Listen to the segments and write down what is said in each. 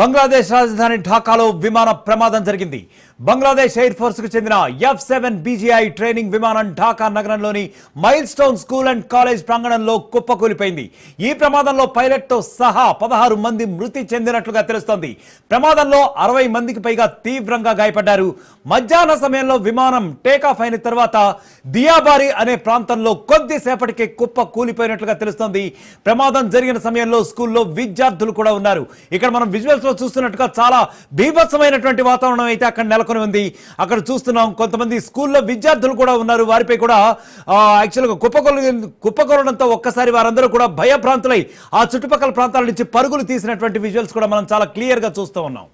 బంగ్లాదేశ్ రాజధాని ఢాకాలో విమాన ప్రమాదం జరిగింది. బంగ్లాదేశ్ ఎయిర్ ఫోర్స్కు చెందిన ఎఫ్ సెవెన్ బీజీఐ ట్రైనింగ్ విమానం ఢాకా నగరంలోని mile stone school and college ప్రాంగణంలో కుప్పకూలిపోయింది. ఈ ప్రమాదంలో పైలట్తో సహా పదహారు మంది మృతి చెందినట్లుగా తెలుస్తోంది. ప్రమాదంలో అరవై మందికి పైగా తీవ్రంగా గాయపడ్డారు. మధ్యాహ్న సమయంలో విమానం టేకాఫ్ అయిన తర్వాత దియాబారి అనే ప్రాంతంలో కొద్దిసేపటికే కుప్ప కూలిపోయినట్లుగా తెలుస్తోంది. ప్రమాదం జరిగిన సమయంలో స్కూల్లో విద్యార్థులు కూడా ఉన్నారు. ఇక్కడ మనం విజువల్స్ లో చూస్తున్నట్టుగా చాలా బీభత్సమైనటువంటి వాతావరణం అయితే అక్కడ నెలకొని ఉంది. అక్కడ చూస్తున్నాం కొంతమంది స్కూల్లో విద్యార్థులు కూడా ఉన్నారు. వారిపై కూడా యాక్చువల్గా కుప్పకొల కుప్పకొలడంతో ఒక్కసారి వారందరూ కూడా భయభ్రాంతులై ఆ చుట్టుపక్కల ప్రాంతాల నుంచి పరుగులు తీసినటువంటి విజువల్స్ కూడా మనం చాలా క్లియర్గా చూస్తూ ఉన్నాం.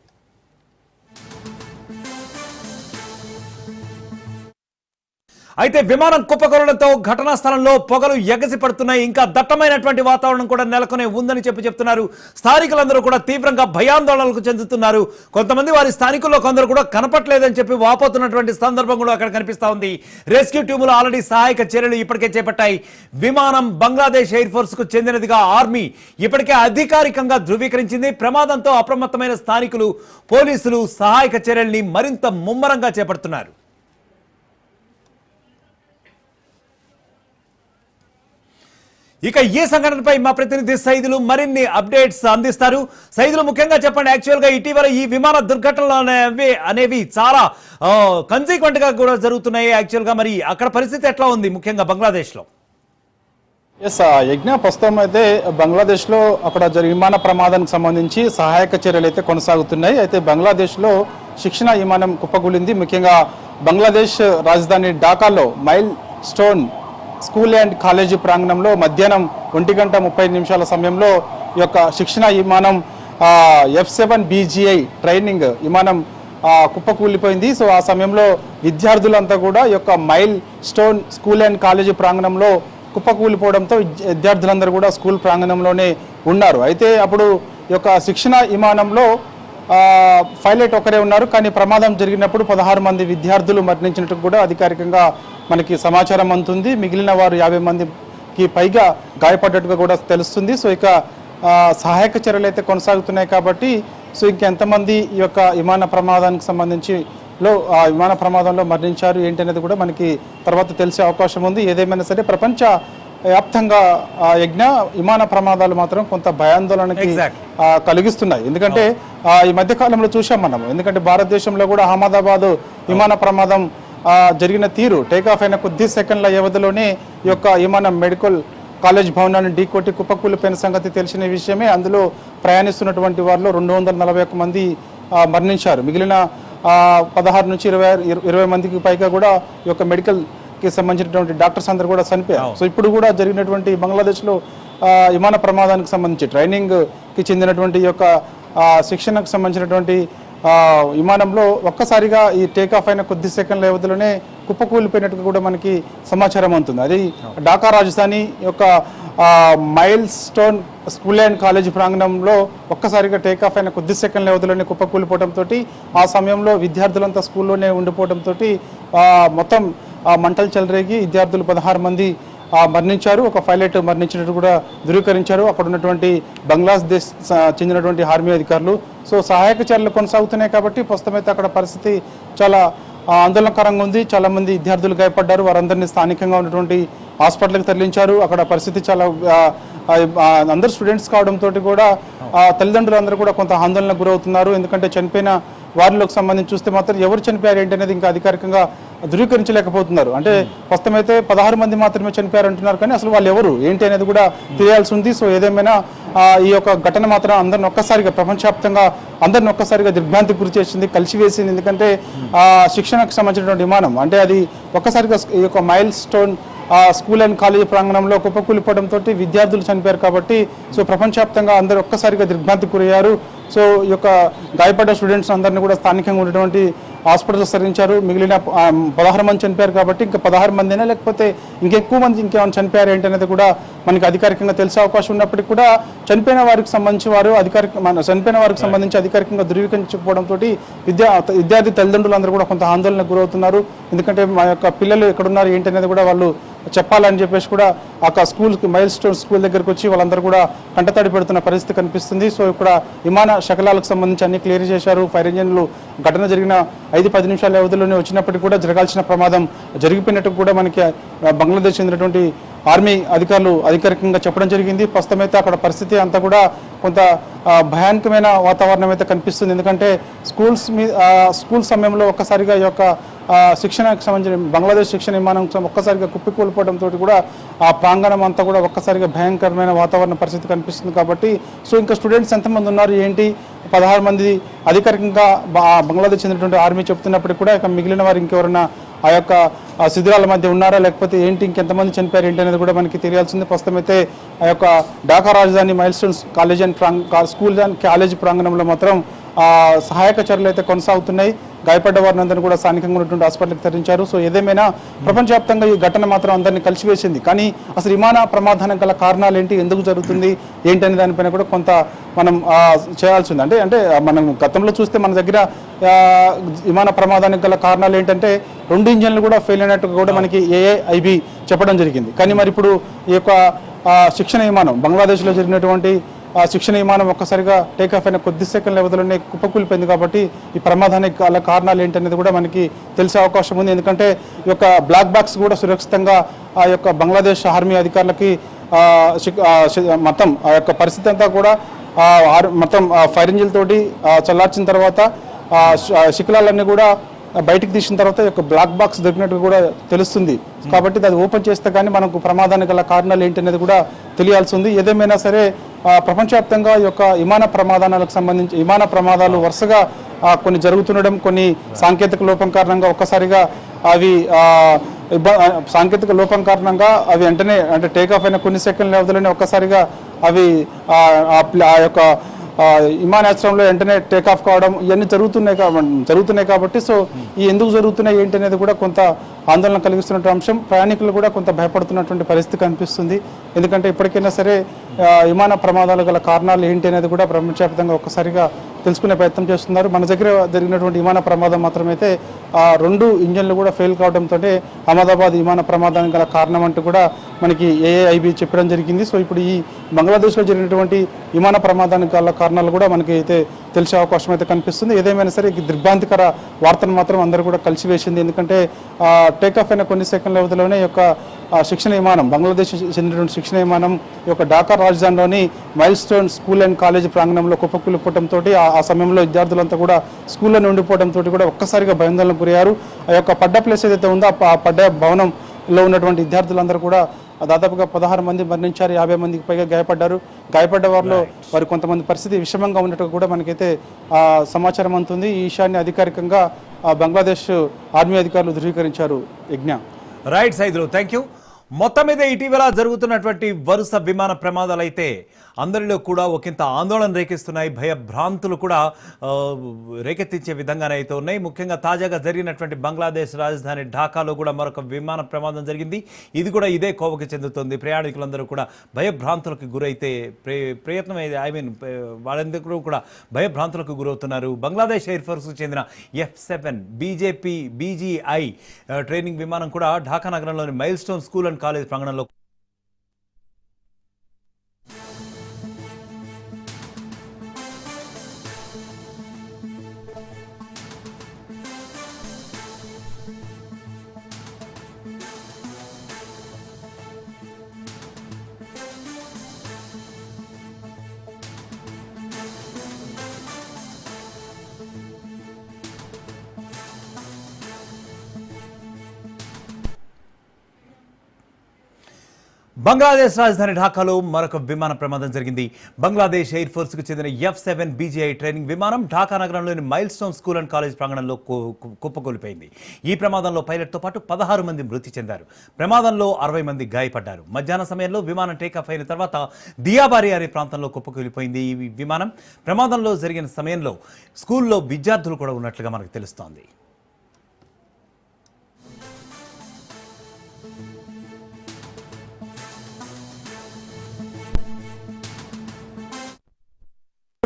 అయితే విమానం కుప్పకొలడంతో ఘటనా స్థలంలో పొగలు ఎగసి పడుతున్నాయి. ఇంకా దట్టమైనటువంటి వాతావరణం కూడా నెలకొనే ఉందని చెప్పి చెప్తున్నారు. స్థానికులందరూ కూడా తీవ్రంగా భయాందోళనలకు చెందుతున్నారు. కొంతమంది వారి స్థానికుల్లో కొందరు కూడా కనపట్లేదని చెప్పి వాపోతున్నటువంటి సందర్భం కూడా అక్కడ కనిపిస్తా ఉంది. రెస్క్యూ టీములు ఆల్రెడీ సహాయక చర్యలు ఇప్పటికే చేపట్టాయి. విమానం బంగ్లాదేశ్ ఎయిర్ ఫోర్స్కు చెందినదిగా ఆర్మీ ఇప్పటికే అధికారికంగా ధృవీకరించింది. ప్రమాదంతో అప్రమత్తమైన స్థానికులు పోలీసులు సహాయక చర్యల్ని మరింత ముమ్మరంగా చేపడుతున్నారు. ఇక ఈ సంఘటనపై మా ప్రతినిధి సైదులు మరిన్ని అప్డేట్స్ అందిస్తారు. సైదులు ముఖ్యంగా చెప్పండి యాక్చువల్గా ఇటీవల ఈ విమాన దుర్ఘటనలు అనేవి అనేవి చాలా కన్సీక్వెంట్గా కూడా జరుగుతున్నాయి యాక్చువల్గా. మరి అక్కడ పరిస్థితి ఎట్లా ఉంది ముఖ్యంగా బంగ్లాదేశ్లో ఎస్ యజ్ఞ ప్రస్తుతం అయితే బంగ్లాదేశ్లో అక్కడ జరిగిన విమాన ప్రమాదానికి సంబంధించి సహాయక చర్యలు అయితే కొనసాగుతున్నాయి. అయితే బంగ్లాదేశ్లో శిక్షణ విమానం కుప్పకూలింది. ముఖ్యంగా బంగ్లాదేశ్ రాజధాని ఢాకాలో mile stone school and college ప్రాంగణంలో మధ్యాహ్నం ఒంటి గంట ముప్పై నిమిషాల సమయంలో ఈ యొక్క శిక్షణ విమానం ఎఫ్ సెవెన్ బీజీఐ ట్రైనింగ్ విమానం కుప్పకూలిపోయింది. సో ఆ సమయంలో విద్యార్థులంతా కూడా ఈ యొక్క mile stone school and college ప్రాంగణంలో కుప్పకూలిపోవడంతో విద్యార్థులందరూ కూడా స్కూల్ ప్రాంగణంలోనే ఉన్నారు. అయితే అప్పుడు ఈ యొక్క శిక్షణ విమానంలో పైలట్ ఒకరే ఉన్నారు. కానీ ప్రమాదం జరిగినప్పుడు పదహారు మంది విద్యార్థులు మరణించినట్టు కూడా అధికారికంగా మనకి సమాచారం అందుతుంది మిగిలిన వారు యాభై మందికి పైగా గాయపడ్డట్టుగా కూడా తెలుస్తుంది. సో ఇక సహాయక చర్యలు అయితే కొనసాగుతున్నాయి కాబట్టి సో ఇంకెంతమంది ఈ యొక్క విమాన ప్రమాదానికి సంబంధించి లో ఆ విమాన ప్రమాదంలో మరణించారు ఏంటి అనేది కూడా మనకి తర్వాత తెలిసే అవకాశం ఉంది. ఏదేమైనా సరే ప్రపంచ వ్యాప్తంగా ఆ యజ్ఞ విమాన ప్రమాదాలు మాత్రం కొంత భయాందోళనకి కలిగిస్తున్నాయి. ఎందుకంటే ఈ మధ్య కాలంలో చూసాం మనం ఎందుకంటే భారతదేశంలో కూడా అహ్మదాబాద్ విమాన ప్రమాదం జరిగిన తీరు టేకాఫ్ అయిన కొద్ది సెకండ్ల వ్యవధిలోనే ఈ యొక్క విమానం మెడికల్ కాలేజ్ భవనాన్ని ఢీకొట్టి కుప్పకూలిపోయిన సంగతి తెలిసిన విషయమే. అందులో ప్రయాణిస్తున్నటువంటి వారిలో రెండు వందల నలభై ఒక్క మంది మరణించారు. మిగిలిన పదహారు నుంచి ఇరవై ఇరవై మందికి పైగా కూడా ఈ యొక్క మెడికల్ కి సంబంధించినటువంటి డాక్టర్స్ అందరూ కూడా చనిపోయారు. సో ఇప్పుడు కూడా జరిగినటువంటి బంగ్లాదేశ్లో విమాన ప్రమాదానికి సంబంధించి ట్రైనింగ్కి చెందినటువంటి యొక్క శిక్షణకు సంబంధించినటువంటి విమానంలో ఒక్కసారిగా ఈ టేక్ ఆఫ్ అయిన కొద్ది సెకండ్ల వ్యవధిలోనే కుప్పకూలిపోయినట్టుగా కూడా మనకి సమాచారం అందుతుంది. అది ఢాకా రాజధాని యొక్క mile stone school and college ప్రాంగణంలో ఒక్కసారిగా టేక్ ఆఫ్ అయిన కొద్ది సెకండ్ల వ్యవధిలోనే కుప్పకూలిపోవడంతో ఆ సమయంలో విద్యార్థులంతా స్కూల్లోనే ఉండిపోవడంతో మొత్తం మంటలు చెలరేగి విద్యార్థులు పదహారు మంది మరణించారు. ఒక పైలట్ మరణించినట్టు కూడా ధృవీకరించారు. అక్కడ ఉన్నటువంటి బంగ్లాదేశ్ చెందినటువంటి ఆర్మీ అధికారులు. సో సహాయక చర్యలు కొనసాగుతున్నాయి కాబట్టి ప్రస్తుతమైతే అక్కడ పరిస్థితి చాలా ఆందోళనకరంగా ఉంది. చాలా మంది విద్యార్థులు గాయపడ్డారు. వారందరినీ స్థానికంగా ఉన్నటువంటి హాస్పిటల్కి తరలించారు. అక్కడ పరిస్థితి చాలా అందరు స్టూడెంట్స్ కావడంతో కూడా తల్లిదండ్రులు అందరూ కూడా కొంత ఆందోళనకు గురవుతున్నారు. ఎందుకంటే చనిపోయిన వారిలోకి సంబంధించి చూస్తే మాత్రం ఎవరు చనిపోయారు ఏంటి అనేది ఇంకా అధికారికంగా ధృవీకరించలేకపోతున్నారు. అంటే ప్రస్తుతమైతే పదహారు మంది మాత్రమే చనిపోయారు అంటున్నారు కానీ అసలు వాళ్ళు ఎవరు? ఏంటి అనేది కూడా తెలియాల్సి ఉంది. సో ఏదేమైనా ఈ యొక్క ఘటన మాత్రం అందరిని ఒక్కసారిగా ప్రపంచవ్యాప్తంగా అందరిని ఒక్కసారిగా దిగ్భ్రాంతికి గురి చేసింది కలిసివేసింది. ఎందుకంటే ఆ శిక్షణకు సంబంధించినటువంటి విమానం. అంటే అది ఒక్కసారిగా ఈ యొక్క mile stone school and college ప్రాంగణంలో కుప్పకూలిపోవడంతో విద్యార్థులు చనిపోయారు కాబట్టి సో ప్రపంచవ్యాప్తంగా అందరూ ఒక్కసారిగా దిగ్భ్రాంతికి గురయ్యారు. సో ఈ యొక్క గాయపడ్డ స్టూడెంట్స్ అందరినీ కూడా స్థానికంగా ఉన్నటువంటి హాస్పిటల్స్ తరలించారు మిగిలిన పదహారు మంది చనిపోయారు కాబట్టి ఇంకా పదహారు మందినా? లేకపోతే ఇంకెక్కువ మంది ఇంకేమైనా చనిపోయారు ఏంటనేది కూడా మనకి అధికారికంగా తెలిసే అవకాశం ఉన్నప్పటికీ కూడా చనిపోయిన వారికి సంబంధించి వారు అధికారిక మన చనిపోయిన వారికి సంబంధించి అధికారికంగా ధృవీకరించకపోవడంతో విద్యా విద్యార్థి తల్లిదండ్రులు అందరూ కూడా కొంత ఆందోళనకు గురవుతున్నారు. ఎందుకంటే మా యొక్క పిల్లలు ఎక్కడున్నారు ఏంటనేది కూడా వాళ్ళు చెప్పాలని చెప్పేసి కూడా ఆ స్కూల్ మైల్ స్టోన్ స్కూల్ దగ్గరకు వచ్చి వాళ్ళందరూ కూడా కంటతడి పెడుతున్న పరిస్థితి కనిపిస్తుంది. సో ఇక్కడ విమాన శకలాలకు సంబంధించి అన్ని క్లియర్ చేశారు. ఫైర్ ఇంజన్లు ఘటన జరిగిన ఐదు పది నిమిషాల వ్యవధిలోనే వచ్చినప్పటికీ కూడా జరగాల్సిన ప్రమాదం జరిగిపోయినట్టు కూడా మనకి బంగ్లాదేశ్ చెందినటువంటి ఆర్మీ అధికారులు అధికారికంగా చెప్పడం జరిగింది. ప్రస్తుతం అయితే అక్కడ పరిస్థితి అంతా కూడా కొంత భయానకమైన వాతావరణం అయితే కనిపిస్తుంది. ఎందుకంటే స్కూల్స్ మీ స్కూల్ సమయంలో ఒక్కసారిగా ఈ యొక్క శిక్షణకు సంబంధించిన బంగ్లాదేశ్ శిక్షణ విమానం ఒక్కసారిగా కుప్పికూలిపోవడంతో కూడా ఆ ప్రాంగణం అంతా కూడా ఒక్కసారిగా భయంకరమైన వాతావరణ పరిస్థితి కనిపిస్తుంది కాబట్టి సో ఇంకా స్టూడెంట్స్ ఎంతమంది ఉన్నారు ఏంటి? పదహారు మంది అధికారికంగా బా- బంగ్లాదేశ్ చెందినటువంటి ఆర్మీ చెప్తున్నప్పటికీ కూడా ఇక మిగిలిన వారు ఇంకెవరైనా ఆ యొక్క శిథిరాల మధ్య ఉన్నారా? లేకపోతే ఏంటి? ఇంకెంతమంది చనిపోయారు ఏంటి అనేది కూడా మనకి తెలియాల్సింది. ప్రస్తుతం అయితే ఆ యొక్క ఢాకా రాజధాని మైల్ స్టోన్స్ కాలేజ్ అండ్ ప్రాంగ్ స్కూల్ అండ్ కాలేజ్ ప్రాంగణంలో మాత్రం సహాయక చర్యలు అయితే కొనసాగుతున్నాయి. గాయపడ్డ వారిని అందరినీ కూడా స్థానికంగా ఉన్నటువంటి హాస్పిటల్కి తరించారు సో ఏదేమైనా ప్రపంచవ్యాప్తంగా ఈ ఘటన మాత్రం అందరినీ కలిసివేసింది. కానీ అసలు విమాన ప్రమాదానికి గల కారణాలు ఏంటి ఎందుకు జరుగుతుంది? ఏంటి అనే దానిపైన కూడా కొంత మనం చేయాల్సి ఉంది అంటే అంటే మనం గతంలో చూస్తే మన దగ్గర విమాన ప్రమాదానికి గల కారణాలు ఏంటంటే రెండు ఇంజన్లు కూడా ఫెయిల్ అయినట్టు కూడా మనకి ఏఐబి చెప్పడం జరిగింది. కానీ మరి ఇప్పుడు ఈ యొక్క శిక్షణ విమానం బంగ్లాదేశ్లో జరిగినటువంటి ఆ శిక్షణ విమానం ఒక్కసారిగా టేక్ ఆఫ్ అయిన కొద్ది సెకండ్ల వ్యవధిలోనే కుప్పకూలిపోయింది కాబట్టి ఈ ప్రమాదానికి గల కారణాలు ఏంటనేది కూడా మనకి తెలిసే అవకాశం ఉంది. ఎందుకంటే ఈ యొక్క బ్లాక్ బాక్స్ కూడా సురక్షితంగా ఆ యొక్క బంగ్లాదేశ్ ఆర్మీ అధికారులకి మతం ఆ, మొత్తం ఆ యొక్క పరిస్థితి అంతా కూడా ఆర్- మొత్తం ఆ ఫైర్ ఇంజిన్ తోటి చల్లార్చిన తర్వాత శిఖలాలన్నీ కూడా బయటకు తీసిన తర్వాత ఒక యొక్క బ్లాక్ బాక్స్ దొరికినట్టు కూడా తెలుస్తుంది. కాబట్టి అది ఓపెన్ చేస్తే కానీ మనకు ప్రమాదానికి గల కారణాలు ఏంటి అనేది కూడా తెలియాల్సి ఉంది. ఏదేమైనా సరే ప్రపంచవ్యాప్తంగా ఈ యొక్క విమాన ప్రమాదాలకు సంబంధించి విమాన ప్రమాదాలు వరుసగా కొన్ని జరుగుతుండడం కొన్ని సాంకేతిక లోపం కారణంగా ఒక్కసారిగా అవి సాంకేతిక లోపం కారణంగా అవి వెంటనే అంటే టేక్ ఆఫ్ అయిన కొన్ని సెకండ్ల వ్యవధిలోనే ఒక్కసారిగా అవి ఆ, ఆ యొక్క విమానాశ్రయంలో వెంటనే టేక్ ఆఫ్ కావడం ఇవన్నీ జరుగుతున్నాయి కాబట్టి జరుగుతున్నాయి కాబట్టి సో ఈ ఎందుకు జరుగుతున్నాయి ఏంటి అనేది కూడా కొంత ఆందోళన కలిగిస్తున్నటువంటి అంశం. ప్రయాణికులు కూడా కొంత భయపడుతున్నటువంటి పరిస్థితి కనిపిస్తుంది. ఎందుకంటే ఇప్పటికైనా సరే విమాన ప్రమాదాలు గల కారణాలు ఏంటి అనేది కూడా ప్రపంచవ్యాప్తంగా ఒక్కసారిగా తెలుసుకునే ప్రయత్నం చేస్తున్నారు. మన దగ్గర జరిగినటువంటి విమాన ప్రమాదం మాత్రమైతే ఆ రెండు ఇంజన్లు కూడా ఫెయిల్ కావడంతో అహ్మదాబాద్ విమాన ప్రమాదానికి గల కారణం అంటూ కూడా మనకి ఏఐఐబి చెప్పడం జరిగింది. సో ఇప్పుడు ఈ బంగ్లాదేశ్లో జరిగినటువంటి విమాన ప్రమాదానికి గల కారణాలు కూడా మనకి అయితే తెలిసే అవకాశం అయితే కనిపిస్తుంది. ఏదేమైనా సరే ఈ దిగ్భ్రాంతికర వార్తను మాత్రం అందరూ కూడా కలిసివేసింది. ఎందుకంటే టేక్ ఆఫ్ అయిన కొన్ని సెకండ్ల వ్యవధిలోనే యొక్క శిక్షణ విమానం బంగ్లాదేశ్ చెందినటువంటి శిక్షణ విమానం యొక్క ఢాకా రాజధానిలోని mile stone school and college ప్రాంగణంలో కుప్పకూలిపోవడంతో ఆ సమయంలో విద్యార్థులంతా కూడా స్కూల్లో ఉండిపోవడంతో కూడా ఒక్కసారిగా భయాందోళనకు గురయ్యారు. ఆ యొక్క పడ్డ ప్లేస్ ఏదైతే ఉందో ఆ పడ్డ భవనంలో ఉన్నటువంటి విద్యార్థులందరూ కూడా దాదాపుగా పదహారు మంది మరణించారు యాభై మందికి పైగా గాయపడ్డారు. గాయపడ్డ వారిలో వారి కొంతమంది పరిస్థితి విషమంగా ఉన్నట్టు కూడా మనకైతే సమాచారం అందుతుంది. ఈ విషయాన్ని అధికారికంగా బంగ్లాదేశ్ ఆర్మీ అధికారులు ధృవీకరించారు యజ్ఞ. రైట్ సైదులు థ్యాంక్ యూ మొత్తం మీద ఇటీవల జరుగుతున్నటువంటి వరుస విమాన ప్రమాదాలు అయితే అందరిలో కూడా ఒకంత ఆందోళన రేకిస్తున్నాయి భయభ్రాంతులు కూడా రేకెత్తించే విధంగానే అయితే ఉన్నాయి. ముఖ్యంగా తాజాగా జరిగినటువంటి బంగ్లాదేశ్ రాజధాని ఢాకాలో కూడా మరొక విమాన ప్రమాదం జరిగింది. ఇది కూడా ఇదే కోవకి చెందుతుంది. ప్రయాణికులందరూ కూడా భయభ్రాంతులకు గురైతే ప్రే ప్రయత్నం అయితే ఐ మీన్ వాళ్ళందరూ కూడా భయభ్రాంతులకు గురవుతున్నారు. బంగ్లాదేశ్ ఎయిర్ ఫోర్స్కు చెందిన F seven BJP BGI training విమానం కూడా ఢాకా నగరంలోని mile stone school and college ప్రాంగణంలో బంగ్లాదేశ్ రాజధాని ఢాకాలో మరొక విమాన ప్రమాదం జరిగింది. బంగ్లాదేశ్ ఎయిర్ ఫోర్స్కు చెందిన ఎఫ్ సెవెన్ బీజీఐ ట్రైనింగ్ విమానం ఢాకా నగరంలోని mile stone school and college ప్రాంగణంలో కుప్పకూలిపోయింది. ఈ ప్రమాదంలో పైలట్తో పాటు పదహారు మంది మృతి చెందారు. ప్రమాదంలో అరవై మంది గాయపడ్డారు. మధ్యాహ్న సమయంలో విమానం టేకాఫ్ అయిన తర్వాత దియాబారి అనే ప్రాంతంలో కుప్పకూలిపోయింది ఈ విమానం. ప్రమాదంలో జరిగిన సమయంలో స్కూల్లో విద్యార్థులు కూడా ఉన్నట్లుగా మనకు తెలుస్తోంది.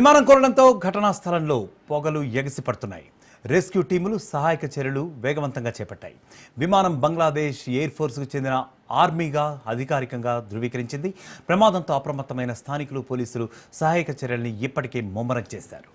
విమానం కోరడంతో ఘటనా స్థలంలో పొగలు ఎగిసి పడుతున్నాయి. రెస్క్యూ టీములు సహాయక చర్యలు వేగవంతంగా చేపట్టాయి. విమానం బంగ్లాదేశ్ ఎయిర్ ఫోర్స్కు చెందిన ఆర్మీగా అధికారికంగా ధృవీకరించింది. ప్రమాదంతో అప్రమత్తమైన స్థానికులు పోలీసులు సహాయక చర్యల్ని ఇప్పటికే ముమ్మరం చేశారు.